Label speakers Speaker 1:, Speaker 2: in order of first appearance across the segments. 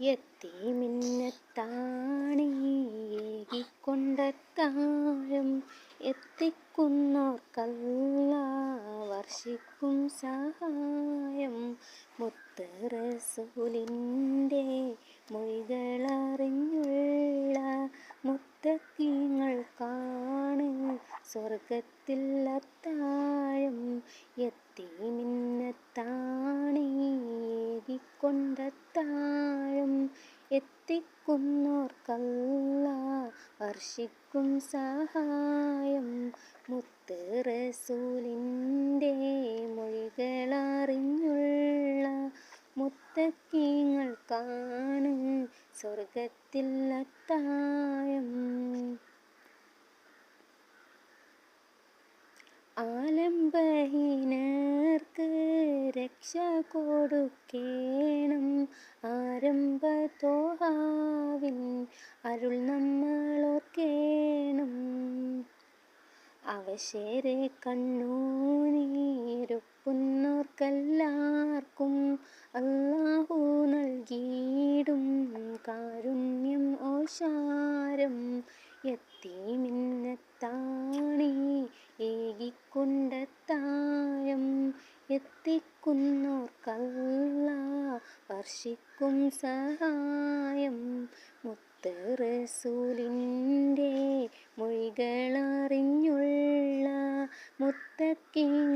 Speaker 1: എത്തിമിന്നത്താണിയേകിക്കൊണ്ടെത്താഴം എത്തിക്കുന്നോർക്കല്ല വർഷിക്കും സഹായം. മുത്തറസൂലിന്റെ മൊഴികളറിഞ്ഞുള്ള മുത്തക്കിങ്ങൾക്കാണ് സ്വർഗത്തിൽ അത്താഴം എത്തിമിന്നത്താണിയേകിക്കൊണ്ടെത്താഴം എത്തിക്കുന്നോർക്കല്ല വർഷിക്കും സഹായം. മുത്ത് റസൂലിന്റെ മൊഴികളറിഞ്ഞുള്ള മുത്തക്കിങ്ങൾക്കാണ് സ്വർഗത്തിൽ അത്തായം ആലംബഹീനർക്ക് രക്ഷ കൊടുക്കേണം ആരംഭത്തോഹാവിൻ അരുൾ നമ്മളോർക്കേണം. അവശേരെ കണ്ണൂനീരൊപ്പുന്നോർക്കെല്ലാവർക്കും അള്ളാഹു നൽകിയിടും കാരുണ്യം ഓശാരം. എത്തിമിന്നത്താണി ഏകിക്കൊണ്ടെത്താഴം എത്തിക്കുന്നോർക്കല്ല വർഷിക്കും സഹായം. മുത്തറസൂലിന്റെ മൊഴികളറിഞ്ഞുള്ള മുത്തക്കിങ്ങൾക്കാണ്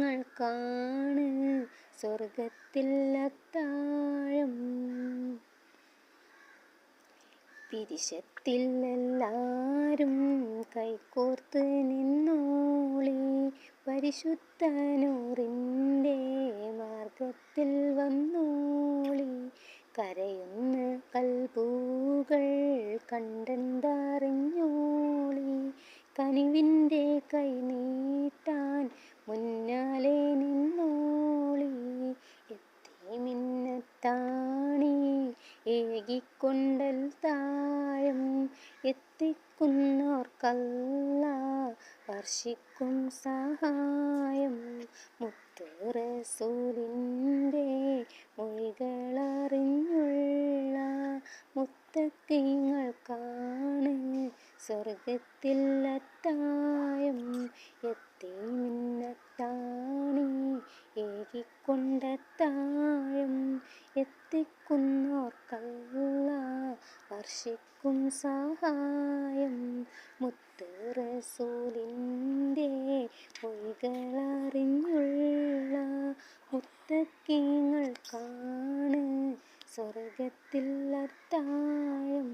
Speaker 1: പിരിശത്തിൽ എല്ലാരും കൈകോർത്ത് നിന്നോളി പരിശുദ്ധനൂറിന്റെ മാർഗത്തിൽ വന്നോളി. കരയുന്ന കൽപൂകൾ കണ്ടെന്തറിഞ്ഞോളി കനിവിന്റെ കൈ നീട്ടാൻ മുന്നാലെ നിന്നോളി. എത്തി മിന്നത്താണി. ഏകിക്കൊണ്ടൽ താഴം എത്തിക്കുന്നോർക്കല്ല. വർഷിക്കും സഹായം. മുത്ത് റസൂലിന്റെ മൊഴികളറിഞ്ഞുള്ള മുത്തക്കിങ്ങൾക്കാണ് സ്വർഗത്തിൽ അത്താഴം എത്തി മിന്നത്താണി ഏകിക്കൊണ്ടത്തായം എത്തിക്കുന്നോർക്കല്ല വർഷിക്കും സഹായം. മുത്ത് റസൂലിന്റെ മുത്തക്കീങ്ങൾ കാണ് സ്വർഗത്തിൽ അത്താഴം